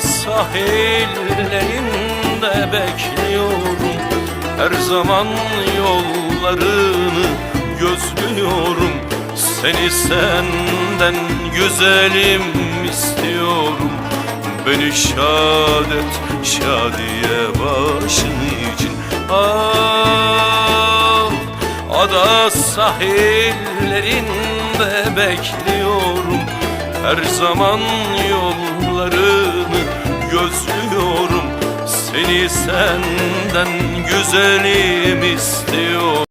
sahillerinde bekliyorum. Her zaman yollarını gözlüyorum. Seni senden güzelim istiyorum. Beni şad et şadiye başın için. Ah ada sahillerinde bekliyorum. Her zaman yollarını gözlüyorum Seni senden güzelim istiyorum